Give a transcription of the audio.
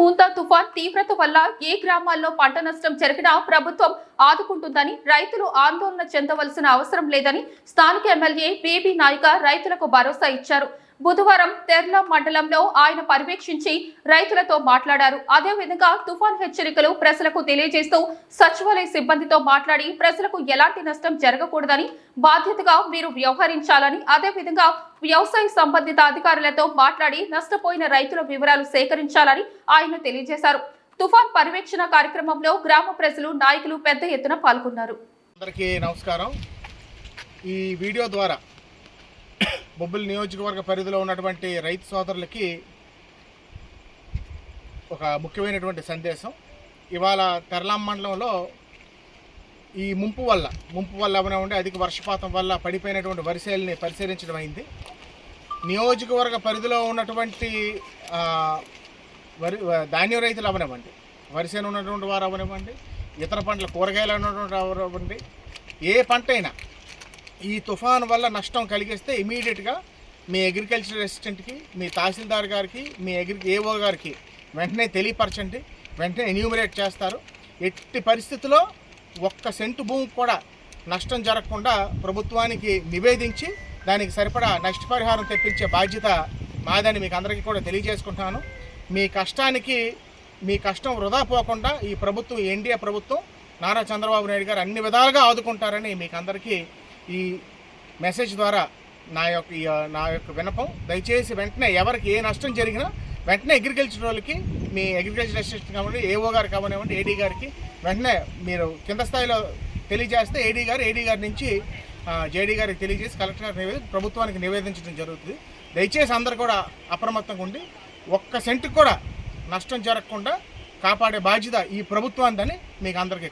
మూంతా తుఫాన్ తీవ్రత వల్ల ఏ గ్రామాల్లో పంట నష్టం జరిగినా ప్రభుత్వం ఆదుకుంటుందని రైతులు ఆందోళన చెందవలసిన అవసరం లేదని స్థానిక ఎమ్మెల్యే బేబీ నాయక రైతులకు భరోసా ఇచ్చారు. బుధవారం తెర్ల మండలంలో ఆయన పర్యవేక్షించి రైతులతో మాట్లాడారు. అదేవిధంగా తుఫాన్ హెచ్చరికలు ప్రజలకు తెలియజేస్తూ సచివాలయ సిబ్బందితో మాట్లాడి ప్రజలకు ఎలాంటి నష్టం జరగకూడదని బాధ్యతగా మీరు వ్యవహరించాలని అదేవిధంగా వ్యవసాయ సంబంధిత అధికారులతో మాట్లాడి నష్టపోయిన రైతుల వివరాలు సేకరించాలని ఆయన తెలియజేశారు. తుఫాన్ పర్యవేక్షణ కార్యక్రమంలో గ్రామ ప్రజలు నాయకులు పెద్ద ఎత్తున పాల్గొన్నారు. అందరికీ నమస్కారం. ఈ వీడియో ద్వారా బొబ్బిలి నియోజకవర్గ పరిధిలో ఉన్నటువంటి రైతు సోదరులకి ఒక ముఖ్యమైనటువంటి సందేశం. ఇవాళ తెరలాం మండలంలో ఈ ముంపు వల్ల ముంపు వల్ల అవనివ్వండి అధిక వర్షపాతం వల్ల పడిపోయినటువంటి వరిసేల్ని పరిశీలించడం అయింది. నియోజకవర్గ పరిధిలో ఉన్నటువంటి వరి ధాన్యం రైతులు అవనివ్వండి. వరిసేను ఉన్నటువంటి వారు అవనివ్వండి. ఇతర పంటలు కూరగాయలు ఉన్నటువంటి వారు అవ్వండి ఏ పంట అయినా ఈ తుఫాన్ వల్ల నష్టం కలిగిస్తే ఇమీడియట్గా మీ అగ్రికల్చర్ అసిస్టెంట్కి మీ తహసీల్దార్ గారికి మీ అగ్రి ఏఓ గారికి వెంటనే తెలియపరచండి. వెంటనే ఎన్యూమరేట్ చేస్తారు. ఎట్టి పరిస్థితిలో ఒక్క సెంటు భూమి కూడా నష్టం జరగకుండా ప్రభుత్వానికి నివేదించి దానికి సరిపడా నష్టపరిహారం తెప్పించే బాధ్యత మాదని మీకు అందరికీ కూడా తెలియజేసుకుంటున్నాను. మీ కష్టానికి మీ కష్టం వృధా పోకుండా ఈ ప్రభుత్వం ఎన్డీఏ ప్రభుత్వం నారా చంద్రబాబు నాయుడు గారు అన్ని విధాలుగా ఆదుకుంటారని మీకు అందరికీ ఈ మెసేజ్ ద్వారా నా యొక్క నా యొక్క వినపం దయచేసి వెంటనే ఎవరికి ఏ నష్టం జరిగినా వెంటనే అగ్రికల్చర్ వాళ్ళకి మీ అగ్రికల్చర్ అసిస్టెంట్ కావండి ఏఓ గారు కావనివ్వండి ఏడీ గారికి వెంటనే మీరు కింద స్థాయిలో తెలియజేస్తే ఏడీ గారు ఏడీ గారి నుంచి జేడీ గారికి తెలియజేసి కలెక్టర్ గారి నివేదించి ప్రభుత్వానికి నివేదించడం జరుగుతుంది. దయచేసి అందరు కూడా అప్రమత్తంగా ఉండి ఒక్క సెంటుకు కూడా నష్టం జరగకుండా కాపాడే బాధ్యత ఈ ప్రభుత్వాందని మీకు అందరికీ